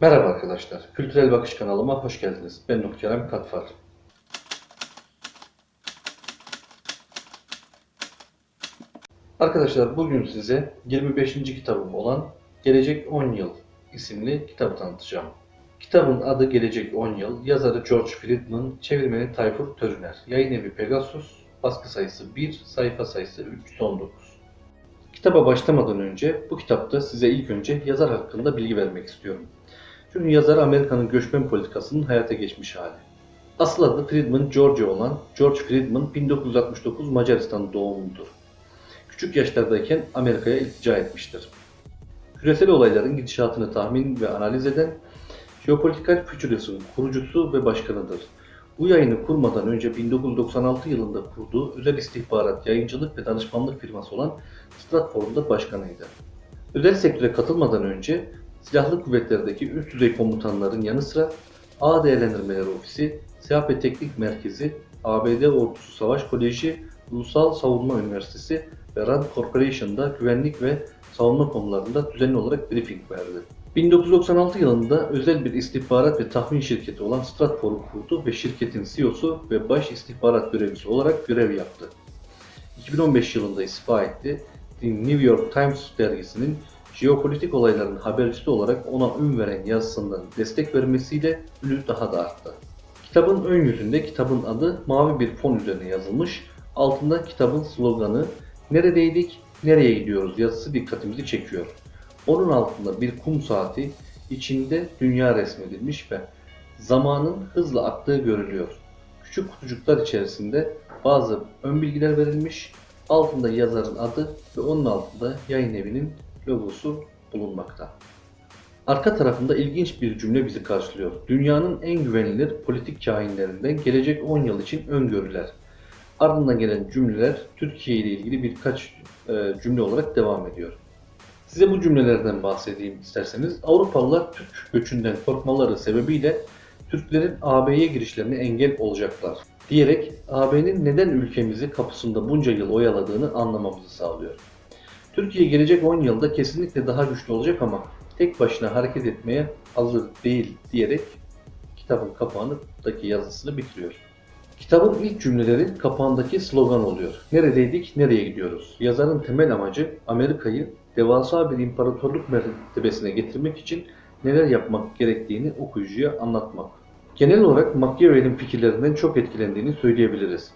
Merhaba arkadaşlar, Kültürel Bakış kanalıma hoş geldiniz. Ben Kerem Katfar. Arkadaşlar bugün size 25. kitabım olan Gelecek 10 Yıl isimli kitabı tanıtacağım. Kitabın adı Gelecek 10 Yıl, yazarı George Friedman, çevirmeni Tayfur Törüner, yayın evi Pegasus, baskı sayısı 1, sayfa sayısı 319. Kitaba başlamadan önce bu kitapta size ilk önce yazar hakkında bilgi vermek istiyorum. Çünkü yazar Amerika'nın göçmen politikasının hayata geçmiş hali. Asıl adı Friedman George olan George Friedman 1969 Macaristan doğumludur. Küçük yaşlardayken Amerika'ya iltica etmiştir. Küresel olayların gidişatını tahmin ve analiz eden Jeopolitical Futures'ın kurucusu ve başkanıdır. Bu yayını kurmadan önce 1996 yılında kurduğu özel istihbarat, yayıncılık ve danışmanlık firması olan Stratfor'un da başkanıydı. Özel sektöre katılmadan önce silahlı kuvvetlerdeki üst düzey komutanların yanı sıra A Değerlendirmeleri Ofisi, Silah ve Teknik Merkezi, ABD Ordusu Savaş Koleji, Ulusal Savunma Üniversitesi ve Rand Corporation'da güvenlik ve savunma konularında düzenli olarak briefing verdi. 1996 yılında özel bir istihbarat ve tahmin şirketi olan Stratfor'u kurdu ve şirketin CEO'su ve baş istihbarat görevlisi olarak görev yaptı. 2015 yılında istifa etti. The New York Times dergisinin jeopolitik olayların habercisi olarak ona ün veren yazısından destek vermesiyle ünü daha da arttı. Kitabın ön yüzünde kitabın adı mavi bir fon üzerine yazılmış, altında kitabın sloganı "Neredeydik, nereye gidiyoruz?" yazısı dikkatimizi çekiyor. Onun altında bir kum saati, içinde dünya resmedilmiş ve zamanın hızla aktığı görülüyor. Küçük kutucuklar içerisinde bazı ön bilgiler verilmiş, altında yazarın adı ve onun altında yayın evinin logosu bulunmakta. Arka tarafında ilginç bir cümle bizi karşılıyor. Dünyanın en güvenilir politik kahinlerinden gelecek 10 yıl için öngörüler. Ardından gelen cümleler Türkiye ile ilgili birkaç e, cümle olarak devam ediyor. Size bu cümlelerden bahsedeyim isterseniz. Avrupalılar Türk göçünden korkmaları sebebiyle Türklerin AB'ye girişlerine engel olacaklar diyerek AB'nin neden ülkemizi kapısında bunca yıl oyaladığını anlamamızı sağlıyor. Türkiye gelecek 10 yılda kesinlikle daha güçlü olacak ama tek başına hareket etmeye hazır değil diyerek kitabın kapağındaki yazısını bitiriyor. Kitabın ilk cümleleri kapağındaki slogan oluyor. Neredeydik, nereye gidiyoruz? Yazarın temel amacı Amerika'yı devasa bir imparatorluk mertebesine getirmek için neler yapmak gerektiğini okuyucuya anlatmak. Genel olarak Machiavelli'nin fikirlerinden çok etkilendiğini söyleyebiliriz.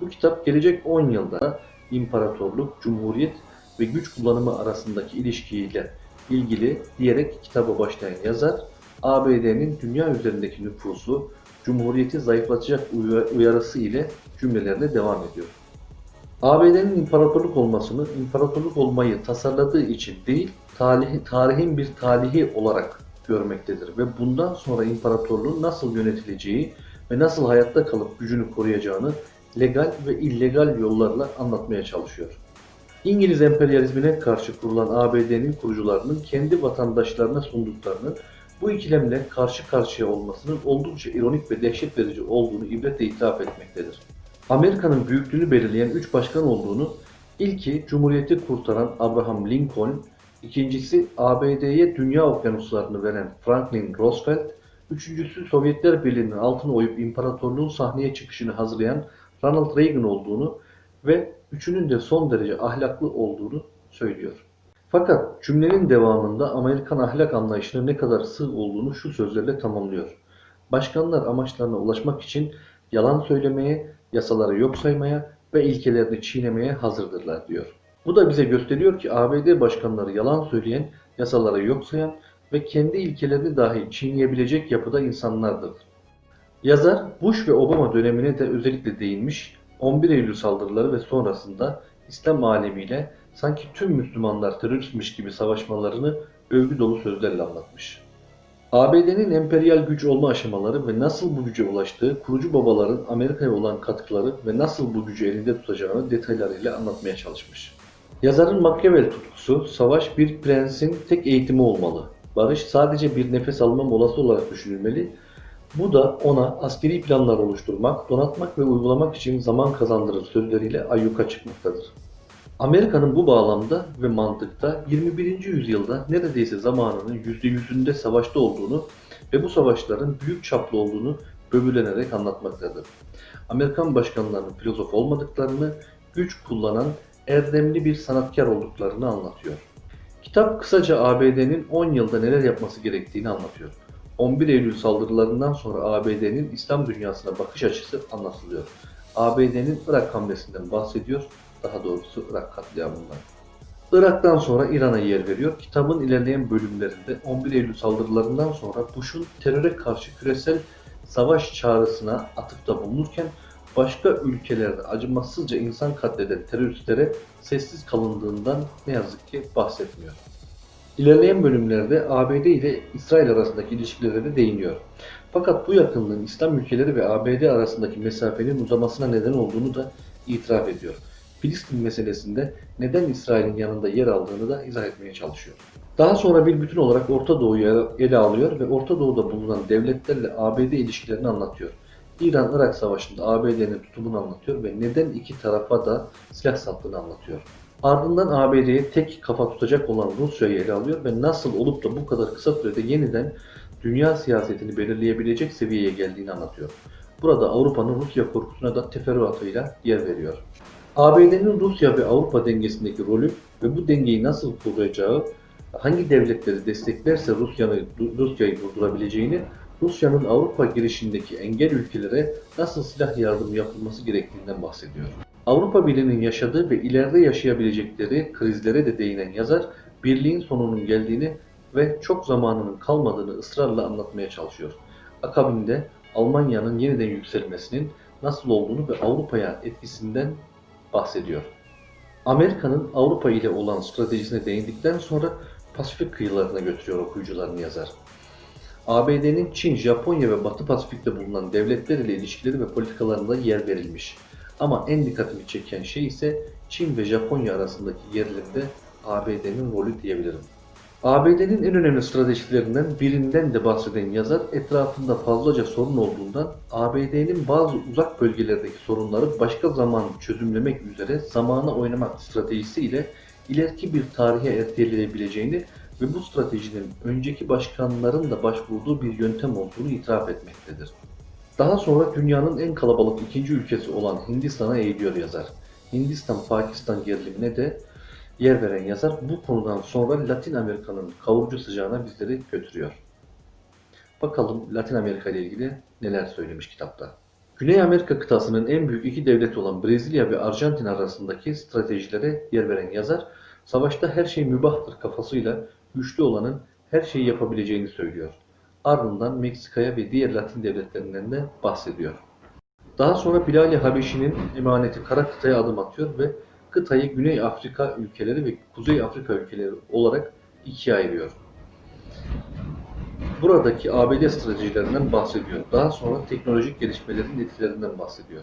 Bu kitap gelecek 10 yılda imparatorluk, cumhuriyet ve güç kullanımı arasındaki ilişkiyle ilgili diyerek kitaba başlayan yazar, ABD'nin dünya üzerindeki nüfusu, cumhuriyeti zayıflatacak uyarısı ile cümlelerine devam ediyor. ABD'nin imparatorluk olmasını, imparatorluk olmayı tasarladığı için değil, tarihi, tarihin bir talihi olarak görmektedir ve bundan sonra imparatorluğun nasıl yönetileceği ve nasıl hayatta kalıp gücünü koruyacağını legal ve illegal yollarla anlatmaya çalışıyor. İngiliz emperyalizmine karşı kurulan ABD'nin kurucularının kendi vatandaşlarına sunduklarını bu ikilemle karşı karşıya olmasının oldukça ironik ve dehşet verici olduğunu ibretle ithaf etmektedir. Amerika'nın büyüklüğünü belirleyen üç başkan olduğunu, ilki Cumhuriyeti kurtaran Abraham Lincoln, ikincisi ABD'ye dünya okyanuslarını veren Franklin Roosevelt, üçüncüsü Sovyetler Birliği'nin altını oyup imparatorluğun sahneye çıkışını hazırlayan Ronald Reagan olduğunu ve üçünün de son derece ahlaklı olduğunu söylüyor. Fakat cümlenin devamında Amerikan ahlak anlayışının ne kadar sığ olduğunu şu sözlerle tamamlıyor. Başkanlar amaçlarına ulaşmak için yalan söylemeye, yasaları yok saymaya ve ilkelerini çiğnemeye hazırdırlar diyor. Bu da bize gösteriyor ki ABD başkanları yalan söyleyen, yasaları yok sayan ve kendi ilkelerini dahi çiğneyebilecek yapıda insanlardır. Yazar Bush ve Obama dönemine de özellikle değinmiş, 11 Eylül saldırıları ve sonrasında İslam alemiyle sanki tüm Müslümanlar teröristmiş gibi savaşmalarını övgü dolu sözlerle anlatmış. ABD'nin emperyal güç olma aşamaları ve nasıl bu güce ulaştığı, kurucu babaların Amerika'ya olan katkıları ve nasıl bu gücü elinde tutacağını detaylarıyla anlatmaya çalışmış. Yazarın Machiavelli tutkusu, savaş bir prensin tek eğitimi olmalı. Barış sadece bir nefes alma molası olarak düşünülmeli. Bu da ona askeri planlar oluşturmak, donatmak ve uygulamak için zaman kazandırır sözleriyle ayyuka çıkmaktadır. Amerika'nın bu bağlamda ve mantıkta 21. yüzyılda neredeyse zamanının %100'ünde savaşta olduğunu ve bu savaşların büyük çaplı olduğunu böbürlenerek anlatmaktadır. Amerikan başkanlarının filozof olmadıklarını, güç kullanan erdemli bir sanatkar olduklarını anlatıyor. Kitap kısaca ABD'nin 10 yılda neler yapması gerektiğini anlatıyor. 11 Eylül saldırılarından sonra ABD'nin İslam dünyasına bakış açısı anlatılıyor. ABD'nin Irak hamlesinden bahsediyor, daha doğrusu Irak katliamından. Irak'tan sonra İran'a yer veriyor. Kitabın ilerleyen bölümlerinde 11 Eylül saldırılarından sonra Bush'un teröre karşı küresel savaş çağrısına atıfta bulunurken başka ülkelerde acımasızca insan katleden teröristlere sessiz kalındığından ne yazık ki bahsetmiyor. İlerleyen bölümlerde ABD ile İsrail arasındaki ilişkilere de değiniyor. Fakat bu yakınlığın İslam ülkeleri ve ABD arasındaki mesafenin uzamasına neden olduğunu da itiraf ediyor. Filistin meselesinde neden İsrail'in yanında yer aldığını da izah etmeye çalışıyor. Daha sonra bir bütün olarak Orta Doğu'yu ele alıyor ve Orta Doğu'da bulunan devletlerle ABD ilişkilerini anlatıyor. İran-Irak Savaşı'nda ABD'nin tutumunu anlatıyor ve neden iki tarafa da silah sattığını anlatıyor. Ardından ABD'ye tek kafa tutacak olan Rusya'yı ele alıyor ve nasıl olup da bu kadar kısa sürede yeniden dünya siyasetini belirleyebilecek seviyeye geldiğini anlatıyor. Burada Avrupa'nın Rusya korkusuna da teferruatıyla yer veriyor. ABD'nin Rusya ve Avrupa dengesindeki rolü ve bu dengeyi nasıl kuracağı, hangi devletleri desteklerse Rusya'yı Rusya'yı durdurabileceğini, Rusya'nın Avrupa girişindeki engel ülkelere nasıl silah yardımı yapılması gerektiğinden bahsediyor. Avrupa Birliği'nin yaşadığı ve ileride yaşayabilecekleri krizlere de değinen yazar, birliğin sonunun geldiğini ve çok zamanının kalmadığını ısrarla anlatmaya çalışıyor. Akabinde Almanya'nın yeniden yükselmesinin nasıl olduğunu ve Avrupa'ya etkisinden bahsediyor. Amerika'nın Avrupa ile olan stratejisine değindikten sonra Pasifik kıyılarına götürüyor okuyucularını yazar. ABD'nin Çin, Japonya ve Batı Pasifik'te bulunan devletler ile ilişkileri ve politikalarında yer verilmiş. Ama en dikkatimi çeken şey ise Çin ve Japonya arasındaki gerilimde ABD'nin rolü diyebilirim. ABD'nin en önemli stratejilerinden birinden de bahseden yazar etrafında fazlaca sorun olduğundan ABD'nin bazı uzak bölgelerdeki sorunları başka zaman çözümlemek üzere zamana oynamak stratejisiyle ileriki bir tarihe erteleyebileceğini ve bu stratejinin önceki başkanların da başvurduğu bir yöntem olduğunu itiraf etmektedir. Daha sonra dünyanın en kalabalık ikinci ülkesi olan Hindistan'a eğiliyor yazar. Hindistan-Pakistan gerilimine de yer veren yazar bu konudan sonra Latin Amerika'nın kavurucu sıcağına bizleri götürüyor. Bakalım Latin Amerika ile ilgili neler söylemiş kitapta. Güney Amerika kıtasının en büyük iki devleti olan Brezilya ve Arjantin arasındaki stratejilere yer veren yazar, savaşta her şey mübahtır kafasıyla güçlü olanın her şeyi yapabileceğini söylüyor. Ardından Meksika'ya ve diğer Latin devletlerinden de bahsediyor. Daha sonra Bilal-i Habeşi'nin emaneti kara kıtaya adım atıyor ve kıtayı Güney Afrika ülkeleri ve Kuzey Afrika ülkeleri olarak ikiye ayırıyor. Buradaki ABD stratejilerinden bahsediyor. Daha sonra teknolojik gelişmelerin etkilerinden bahsediyor.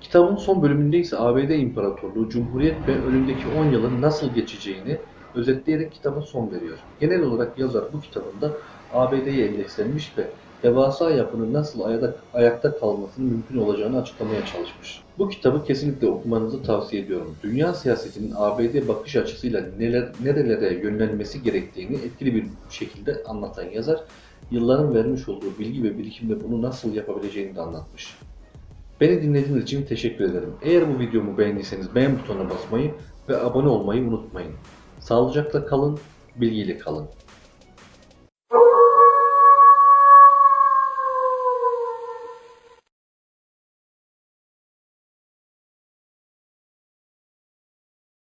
Kitabın son bölümünde ise ABD İmparatorluğu, Cumhuriyet ve önündeki 10 yılın nasıl geçeceğini özetleyerek kitaba son veriyor. Genel olarak yazar bu kitabında ABD'ye endekslenmiş ve devasa yapının nasıl ayakta, ayakta kalmasının mümkün olacağını açıklamaya çalışmış. Bu kitabı kesinlikle okumanızı tavsiye ediyorum. Dünya siyasetinin ABD bakış açısıyla neler, nerelere yönlenmesi gerektiğini etkili bir şekilde anlatan yazar, yılların vermiş olduğu bilgi ve birikimle bunu nasıl yapabileceğini de anlatmış. Beni dinlediğiniz için teşekkür ederim. Eğer bu videomu beğendiyseniz beğen butonuna basmayı ve abone olmayı unutmayın. Sağlıcakla kalın, bilgiyle kalın.